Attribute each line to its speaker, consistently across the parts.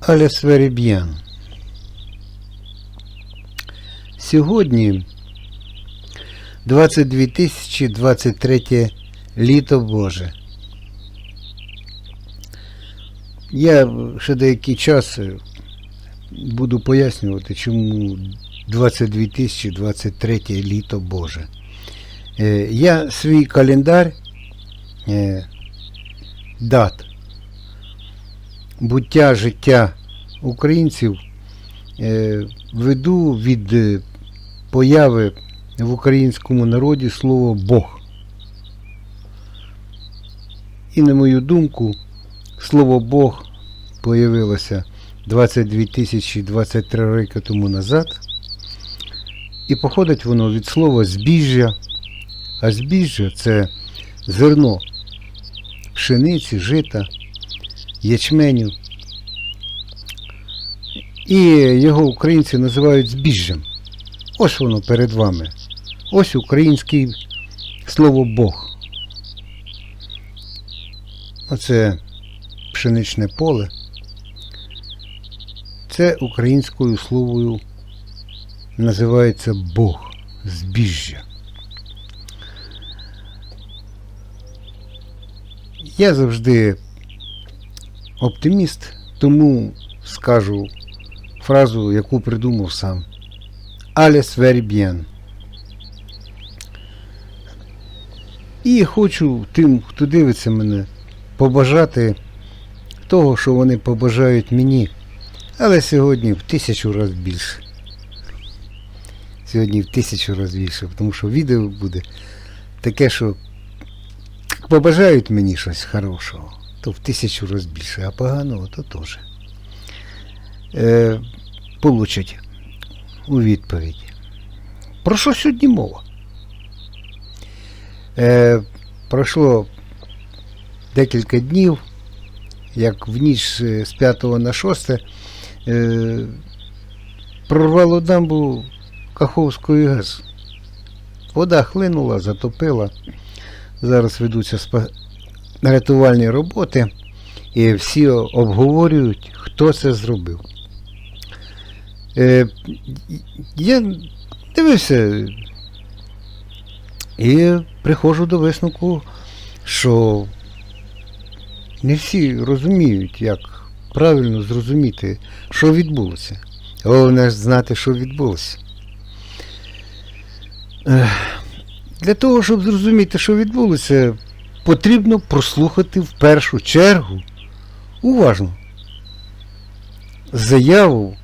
Speaker 1: Алес Веріб'ян. Сьогодні 22 тисячі 23 літо Боже. Я ще деякий час буду пояснювати, чому 22 тисячі 23 літо Боже. Е, Я свій календар е, дат буття життя українців е, веду від е, появи в українському народі слово Бог. І на мою думку, слово Бог появилося 22 тисячі 23 роки тому назад. І походить воно від слова збіжжя, а збіжжя це зерно пшениці, жита, ячменю. І його українці називають збіжжям. Ось воно перед вами. Ось українське слово Бог. Оце пшеничне поле. Це українською словою називається Бог, збіжжя. Я завжди оптиміст, тому скажу фразу, яку придумав сам. Alles very bien. І хочу тим, хто дивиться мене, побажати того, що вони побажають мені, але сьогодні в тисячу разів більше. Сьогодні в тисячу разів більше, тому що відео буде таке, що побажають мені щось хорошого, то в тисячу разів більше, а поганого то теж. Получать у відповідь. Про що сьогодні мова? Е, пройшло декілька днів, як в ніч з 5 на 6 е, прорвало дамбу Каховської ГЕС. Вода хлинула, затопила. Зараз ведуться рятувальні роботи, і всі обговорюють, хто це зробив. Е, я дивився і приходжу до висновку, що не всі розуміють, як правильно зрозуміти, що відбулося. Головне ж знати, що відбулося. Для того, щоб зрозуміти, що відбулося, потрібно прослухати в першу чергу уважно заяву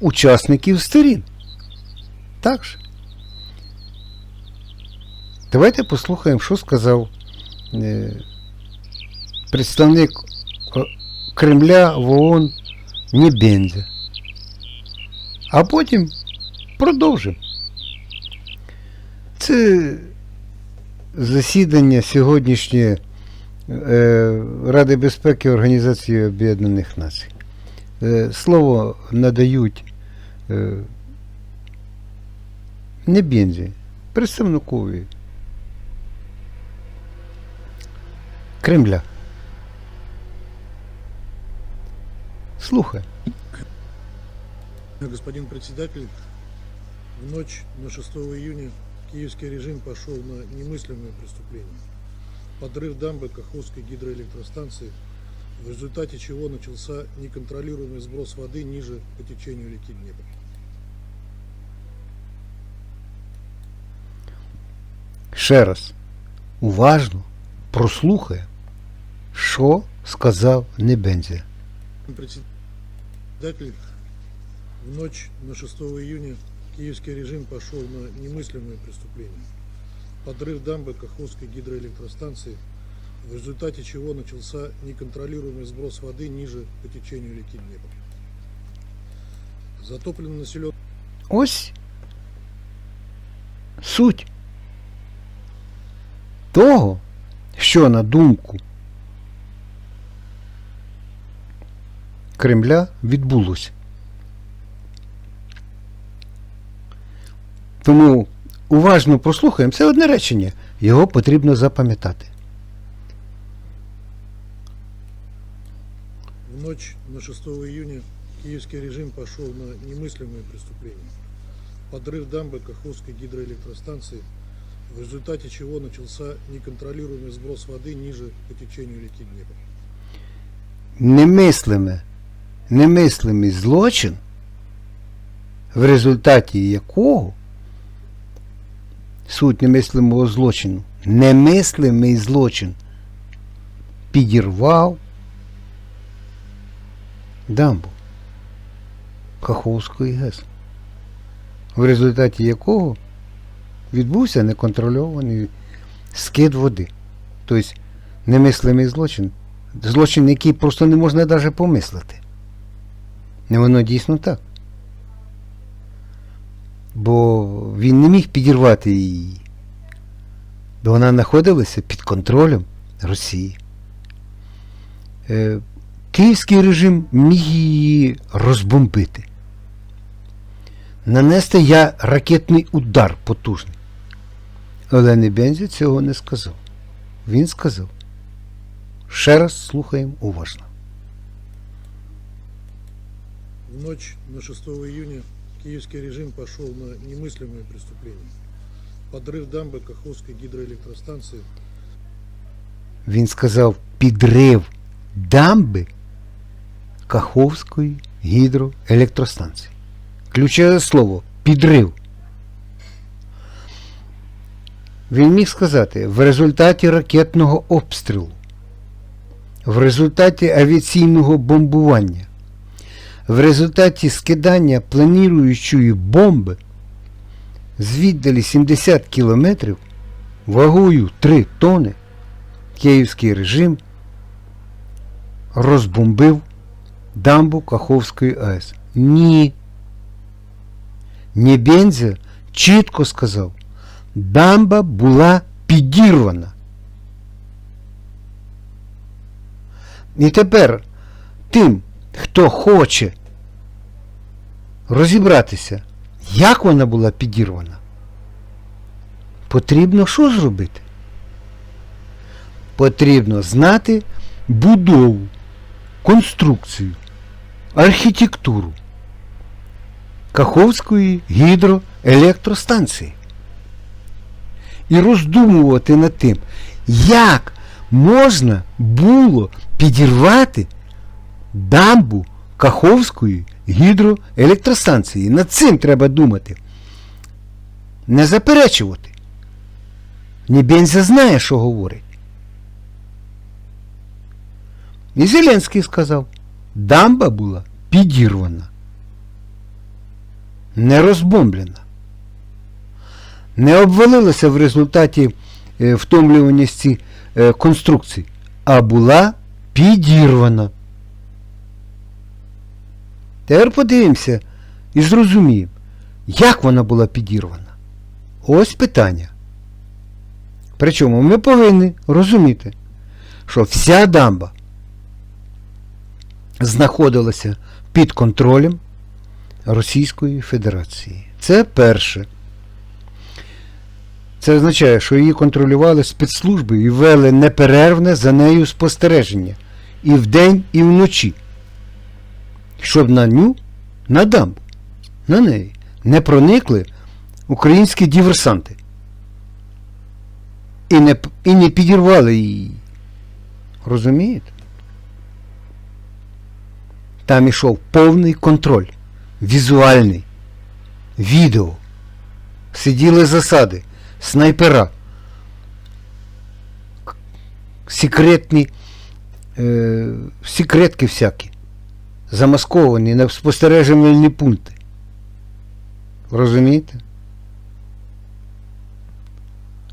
Speaker 1: учасників сторін. Так же? Давайте послухаємо, що сказав е, представник Кремля в ООН Небензя. А потім продовжимо. Це засідання сьогоднішнє е, Ради безпеки Організації Об'єднаних Націй. Е, Слово надають е, не Бензі, представникові Кремля. Слухай.
Speaker 2: Господин председатель, в ночь на 6 июня киевский режим пошел на немыслимое преступление. Подрыв дамбы Каховской гидроэлектростанции, в результате чего начался неконтролируемый сброс воды ниже по течению реки Днепр.
Speaker 1: Ще раз. Уважно прослухай, що сказав Небензя.
Speaker 2: Председатель, в ночь на 6 июня киевский режим пошел на немыслимое преступление. Подрыв дамбы Каховской гидроэлектростанции, в результате чего начался неконтролируемый сброс воды ниже по течению реки Днепр. Затоплено населенный
Speaker 1: Ось суть того, що на думку Кремля відбулося. Тому уважно прослухаємо. Це одне речення. Його потрібно запам'ятати.
Speaker 2: ночь на 6 июня киевский режим пошел на немыслимые преступления. Подрыв дамбы Каховской гидроэлектростанции, в результате чего начался неконтролируемый сброс воды ниже по течению реки Днепр.
Speaker 1: Немислиме, немислимий злочин, в результаті якого суть немислимого злочину, немислимий злочин підірвав дамбу Каховської ГЕС, в результаті якого відбувся неконтрольований скид води. Тобто немислимий злочин, злочин, який просто не можна навіть помислити. Не воно дійсно так. Бо він не міг підірвати її. Бо вона знаходилася під контролем Росії Е, Київський режим міг її розбомбити. Нанести я ракетний удар потужний. Але Небензі цього не сказав. Він сказав. Ще раз слухаємо уважно.
Speaker 2: В ночь на 6 июня киевский режим пошел на немыслимые преступления. Подрыв дамбы Каховской гидроэлектростанции,
Speaker 1: Він сказав підрив дамби Каховської гідроелектростанції. Ключове слово підрив. Він міг сказати в результаті ракетного обстрілу, в результаті авіаційного бомбування, в результаті скидання планіруючої бомби з віддалі 70 кілометрів вагою 3 тони київський режим розбомбив дамбу Каховської АЕС. Ні. Небензя чітко сказав, дамба була підірвана. І тепер тим, хто хоче розібратися, як вона була підірвана, потрібно що зробити? Потрібно знати будову, конструкцію, архітектуру Каховської гідроелектростанції. І роздумувати над тим, як можна було підірвати дамбу Каховської гідроелектростанції. Над цим треба думати. Не заперечувати. Небензя знає, що говорить. І Зеленський сказав, дамба була підірвана, не розбомблена, не обвалилася в результаті е, втомлюваності е, конструкцій, а була підірвана. Тепер подивимося і зрозуміємо, як вона була підірвана. Ось питання. Причому ми повинні розуміти, що вся дамба знаходилася під контролем Російської Федерації. Це перше. Це означає, що її контролювали спецслужби і вели неперервне за нею спостереження і вдень, і вночі. Щоб на ню, на дамбу, на неї не проникли українські діверсанти. І не, і не підірвали її. Розумієте? Там ішов повний контроль, візуальний, відео, сиділи засади, снайпера, секретні, е, секретки всякі, замасковані на спостережувальні пункти. Розумієте?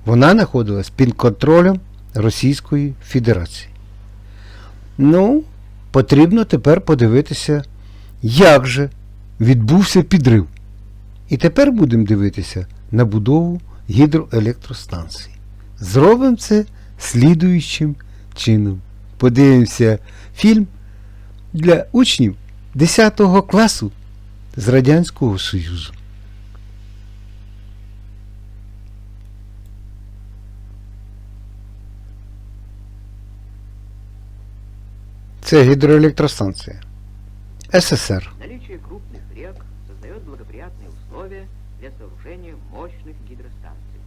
Speaker 1: Вона знаходилась під контролем Російської Федерації. Ну, потрібно тепер подивитися, як же відбувся підрив. І тепер будемо дивитися на будову гідроелектростанції. Зробимо це слідуючим чином. Подивимося фільм для учнів 10 класу з Радянського Союзу. Це гідроелектростанція. СССР.
Speaker 3: Наличие крупных рек создает благоприятные условия для сооружения мощных гидростанций.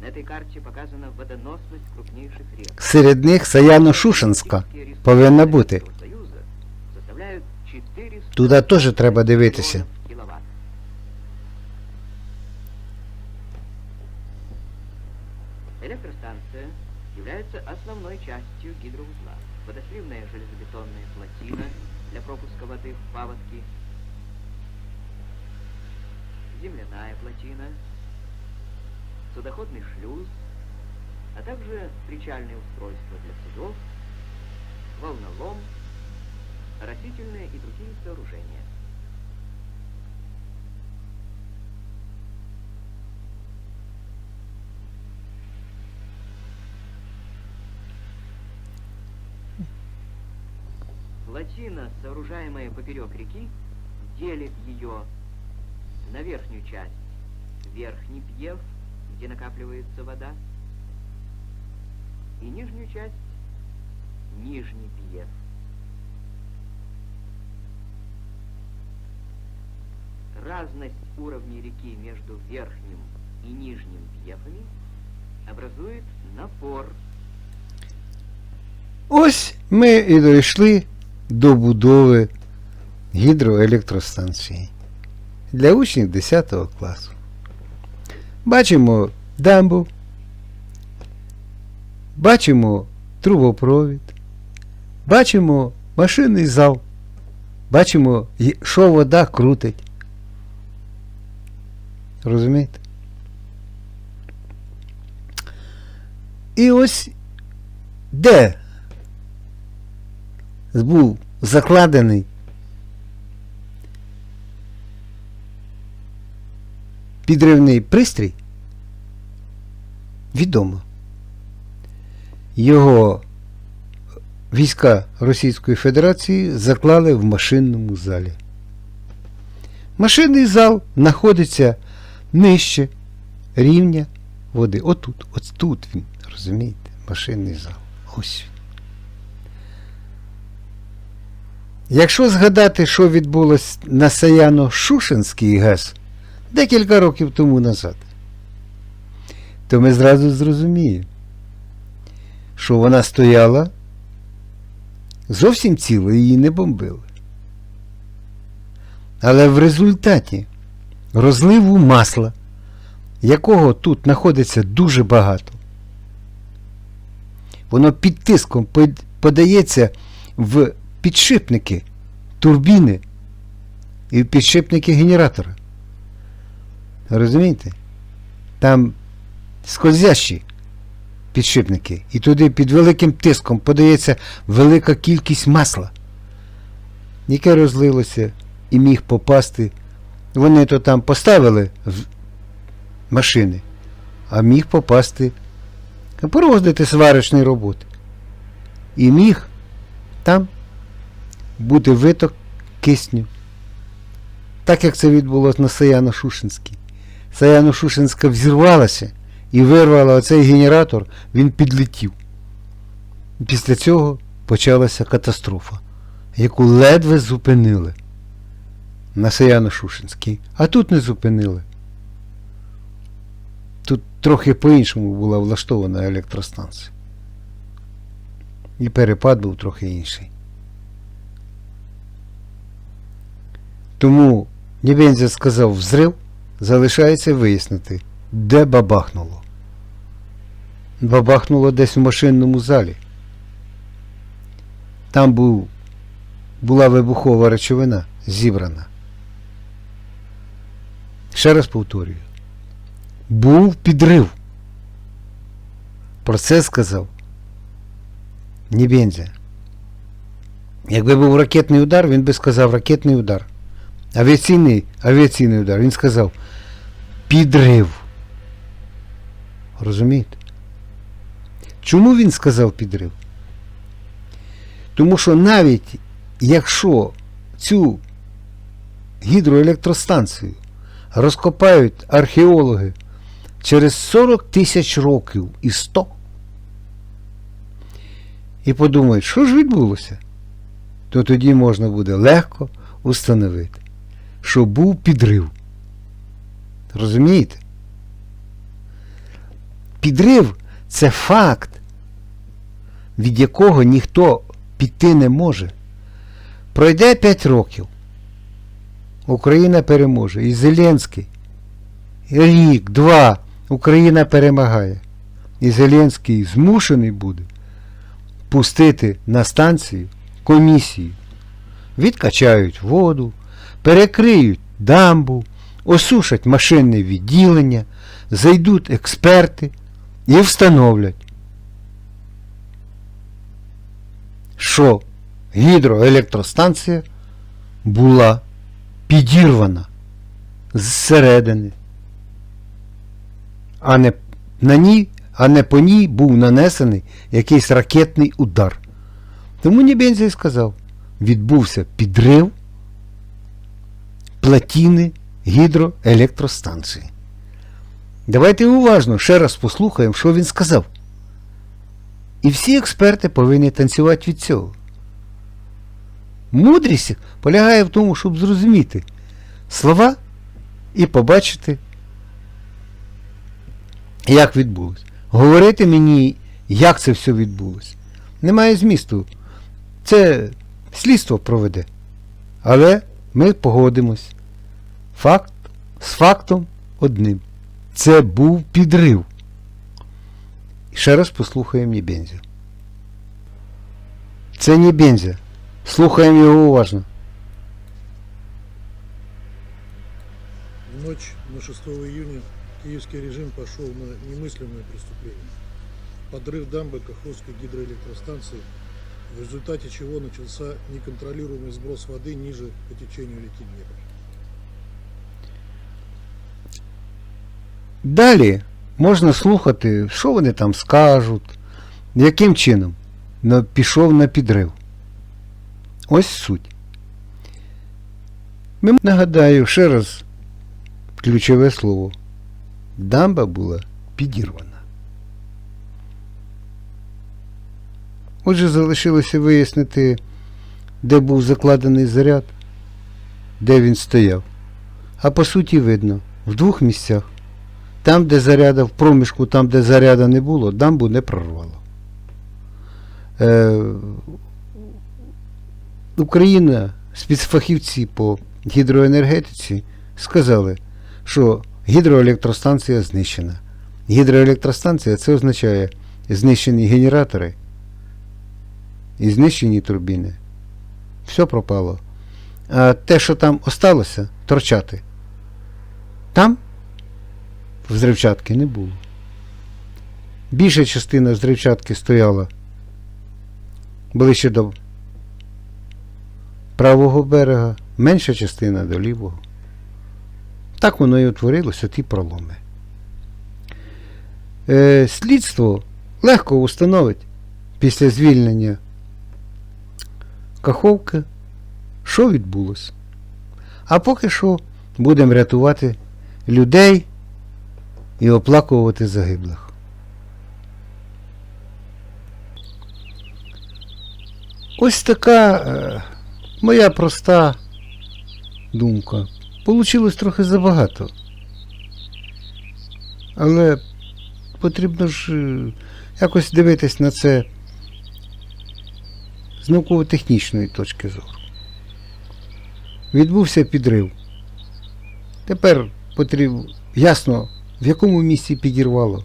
Speaker 3: На этой карте показана водоносность крупнейших рек.
Speaker 1: Серед них Саяно-Шушенська
Speaker 3: Российские республики
Speaker 1: повинна бути.
Speaker 3: Советского Союза составляют 400
Speaker 1: Туди теж треба дивитися.
Speaker 3: Воды в паводки, земляная плотина, судоходный шлюз, а также причальные устройства для судов, волнолом, растительные и другие сооружения. Плотина, сооружаемая поперек реки, делит ее на верхнюю часть верхний пьев, где накапливается вода, и нижнюю часть нижний пьев. Разность уровней реки между верхним и нижним пьефами образует напор
Speaker 1: Ось ми і дійшли до будови гідроелектростанції для учнів 10 класу. Бачимо дамбу, бачимо трубопровід, бачимо машинний зал, бачимо, що вода крутить. Розумієте? І ось де був закладений підривний пристрій, відомо. Його війська Російської Федерації заклали в машинному залі. Машинний зал знаходиться нижче рівня води. Отут, от тут він, розумієте, машинний зал. Ось він. Якщо згадати, що відбулось на Саяно-Шушенський ГЕС декілька років тому назад, то ми зразу зрозуміємо, що вона стояла зовсім ціла, її не бомбили. Але в результаті розливу масла, якого тут знаходиться дуже багато, воно під тиском подається в підшипники турбіни і підшипники генератора. Розумієте? Там скользящі підшипники, і туди під великим тиском подається велика кількість масла, яке розлилося і міг попасти. Вони то там поставили в машини, а міг попасти, пороздити сварочні роботи. І міг там бути виток кисню. Так як це відбулося на Саяно-Шушинській. Саяно-Шушинська взірвалася і вирвала оцей генератор, він підлетів. Після цього почалася катастрофа, яку ледве зупинили на Саяно-Шушинській. А тут не зупинили. Тут трохи по-іншому була влаштована електростанція. І перепад був трохи інший. Тому Небензя сказав взрив, залишається вияснити, де бабахнуло. Бабахнуло десь в машинному залі. Там був, була вибухова речовина зібрана. Ще раз повторюю. Був підрив. Про це сказав Небензя. Якби був ракетний удар, він би сказав ракетний удар. Авіаційний, авіаційний удар. Він сказав підрив. Розумієте? Чому він сказав підрив? Тому що навіть якщо цю гідроелектростанцію розкопають археологи через 40 тисяч років і 100. І подумають, що ж відбулося? То тоді можна буде легко установити, що був підрив. Розумієте? Підрив це факт, від якого ніхто піти не може. Пройде 5 років. Україна переможе. І Зеленський. Рік, два. Україна перемагає. І Зеленський змушений буде пустити на станцію комісію. Відкачають воду, перекриють дамбу, осушать машинне відділення, зайдуть експерти і встановлять, що гідроелектростанція була підірвана зсередини, а не на ній, а не по ній був нанесений якийсь ракетний удар. Тому Нібензій сказав, відбувся підрив платіни гідроелектростанції. Давайте уважно ще раз послухаємо, що він сказав. І всі експерти повинні танцювати від цього. Мудрість полягає в тому, щоб зрозуміти слова і побачити, як відбулося. Говорити мені, як це все відбулося. Немає змісту. Це слідство проведе. Але ми погодимось. Факт з фактом одним. Це був підрив. І ще раз послухаємо Нібензя. Це Нібензя. Слухаємо його уважно.
Speaker 2: В ночь на 6 июня киевский режим пошел на немыслимое преступление. Подрыв дамбы Каховской гидроэлектростанции, в результате чего начался неконтролируемый сброс воды ниже по течению реки Днепр.
Speaker 1: Далі можна слухати, що вони там скажуть, яким чином пішов на підрив. Ось суть. Ми нагадаю ще раз ключове слово. Дамба була підірвана. Отже, залишилося вияснити, де був закладений заряд, де він стояв. А по суті видно, в двох місцях. Там, де заряда, в проміжку, там, де заряда не було, дамбу не прорвало. Е, Україна, спецфахівці по гідроенергетиці сказали, що гідроелектростанція знищена. Гідроелектростанція це означає знищені генератори і знищені турбіни. Все пропало. А те, що там осталося, торчати, там взривчатки не було. Більша частина взривчатки стояла ближче до правого берега, менша частина до лівого. Так воно і утворилося ті проломи. Е, слідство легко установить після звільнення Каховки, що відбулося. А поки що будемо рятувати людей і оплакувати загиблих. Ось така е, моя проста думка. Получилось трохи забагато. Але потрібно ж е, якось дивитись на це з науково-технічної точки зору. Відбувся підрив. Тепер потрібно ясно, в якому місці підірвало.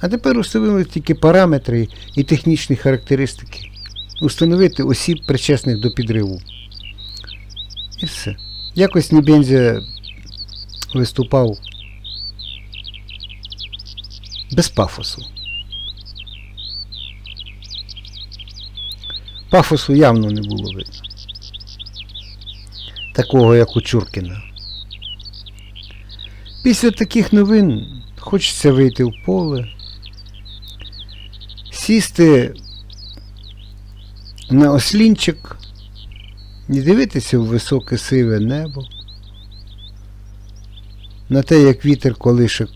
Speaker 1: А тепер установили тільки параметри і технічні характеристики. Установити осіб, причесних до підриву. І все. Якось Нібензя виступав без пафосу. Пафосу явно не було видно. Такого, як у Чуркіна. Після таких новин хочеться вийти в поле, сісти на ослінчик і дивитися в високе сиве небо, на те, як вітер колише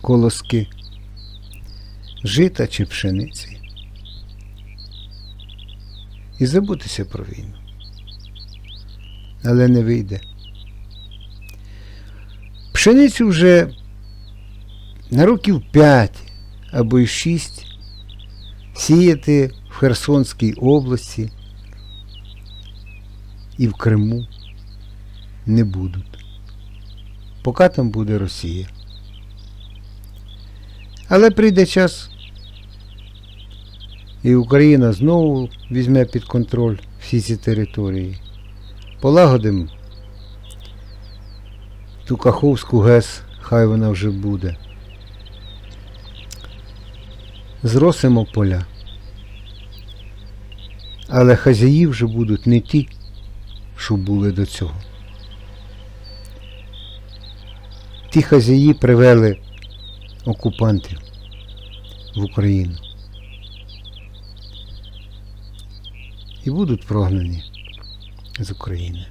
Speaker 1: колоски, жита чи пшениці. І забутися про війну. Але не вийде. Пшеницю вже на років 5 або й 6 сіяти в Херсонській області і в Криму не будуть. Поки там буде Росія. Але прийде час, і Україна знову візьме під контроль всі ці території. Полагодимо ту Каховську ГЕС, хай вона вже буде. Зросимо поля. Але хазяї вже будуть не ті, що були до цього. Ті хазяї привели окупантів в Україну. І будуть прогнані з України.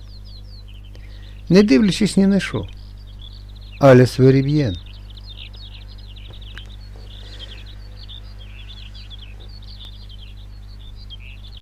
Speaker 1: Не дивлячись ні на що. Аля Сверіб'єн.